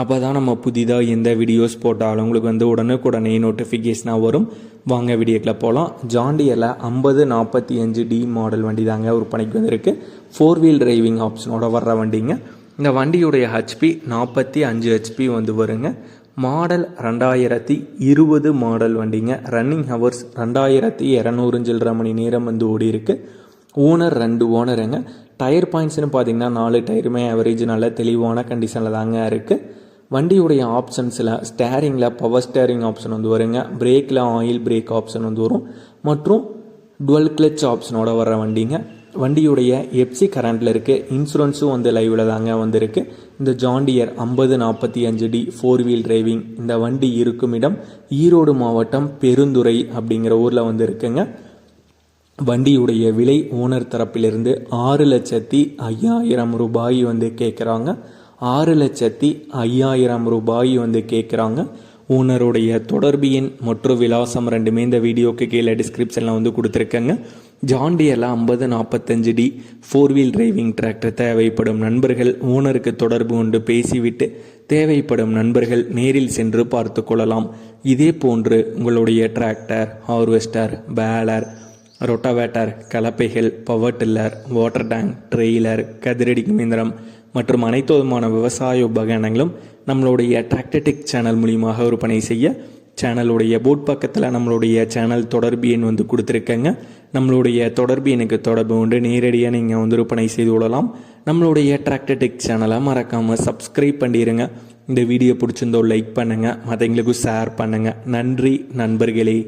அப்போ தான் நம்ம புதிதாக எந்த வீடியோஸ் போட்டாலும் உங்களுக்கு வந்து உடனுக்குடனே நோட்டிஃபிகேஷனாக வரும். வாங்க வீடியோக்கில் போகலாம் ஜாண்டியரில் ஐம்பது நாற்பத்தி அஞ்சு டி மாடல் வண்டி தாங்க விற்பனைக்கு வந்திருக்கு. ஃபோர் வீல் டிரைவிங் ஆப்ஷனோட வர்ற வண்டிங்க. இந்த வண்டியுடைய ஹெச்பி நாற்பத்தி அஞ்சு ஹெச்பி வந்து வருங்க. மாடல் ரெண்டாயிரத்தி இருபது மாடல் வண்டிங்க. ரன்னிங் ஹவர்ஸ் ரெண்டாயிரத்தி இரநூறு சில்லரை மணி நேரம் வந்து ஓடி இருக்கு. ஓனர் ரெண்டு ஓனருங்க டயர் பாயிண்ட்ஸ்னு பார்த்தீங்கன்னா நாலு டயருமே ஆவரேஜ் நல்ல தெளிவான கண்டிஷனில் தாங்க இருக்குது வண்டியுடைய ஆப்ஷன்ஸில் ஸ்டேரிங்கில் பவர் ஸ்டேரிங் ஆப்ஷன் வந்து வருங்க. பிரேக்கில் ஆயில் பிரேக் ஆப்ஷன் வந்து வரும். மற்றும் டுவெல் கிளச் ஆப்ஷனோட வர்ற வண்டிங்க. வண்டியுடைய எப்சி கரண்டில் இருக்குது இன்சூரன்ஸும் வந்து லைவில் தாங்க வந்திருக்கு. இந்த ஜாண்டியர் ஐம்பது நாற்பத்தி அஞ்சு டி ஃபோர் வீல் டிரைவிங் இந்த வண்டி இருக்கும் இடம் ஈரோடு மாவட்டம் பெருந்துறை அப்படிங்கிற ஊரில் வந்து இருக்குங்க வண்டியுடைய விலை ஓனர் தரப்பிலிருந்து ஆறு லட்சத்தி ஐயாயிரம் ரூபாய் வந்து கேட்குறாங்க ஆறு லட்சத்தி ஐயாயிரம் ரூபாய் வந்து கேட்குறாங்க ஓனருடைய தொடர்பு எண் மற்றும் விலாசம் ரெண்டுமே இந்த வீடியோக்கு கீழே டிஸ்கிரிப்ஷனில் வந்து கொடுத்துருக்கேங்க. ஜாண்டியரில் ஐம்பது நாற்பத்தஞ்சு D four wheel driving tractor தேவைப்படும் நண்பர்கள் ஓனருக்கு தொடர்பு கொண்டு பேசிவிட்டு தேவைப்படும் நண்பர்கள் நேரில் சென்று பார்த்து கொள்ளலாம். இதே போன்று உங்களுடைய tractor harvester baler rotavator கலப்பைகள் power tiller water tank trailer கதிரடி இயந்திரம் மற்றும் அனைத்து விதமான விவசாய உபகரணங்களும் நம்மளுடைய டிராக்டர்டெக் சேனல் மூலியமாக விற்பனை செய்ய சேனலுடைய போட் பக்கத்தில் நம்மளுடைய சேனல் தொடர்பு எண் வந்து கொடுத்துருக்கேங்க. நம்மளுடைய தொடர்பு எனக்கு தொடர்பு உண்டு நேரடியாக நீங்கள் வந்து விற்பனை செய்து விடலாம் நம்மளுடைய டிராக்டர்டெக் சேனலை மறக்காமல் சப்ஸ்கிரைப் பண்ணிடுங்க இந்த வீடியோ பிடிச்சிருந்தோ லைக் பண்ணுங்கள் மற்றவங்களுக்கும் ஷேர் பண்ணுங்கள் நன்றி நண்பர்களே.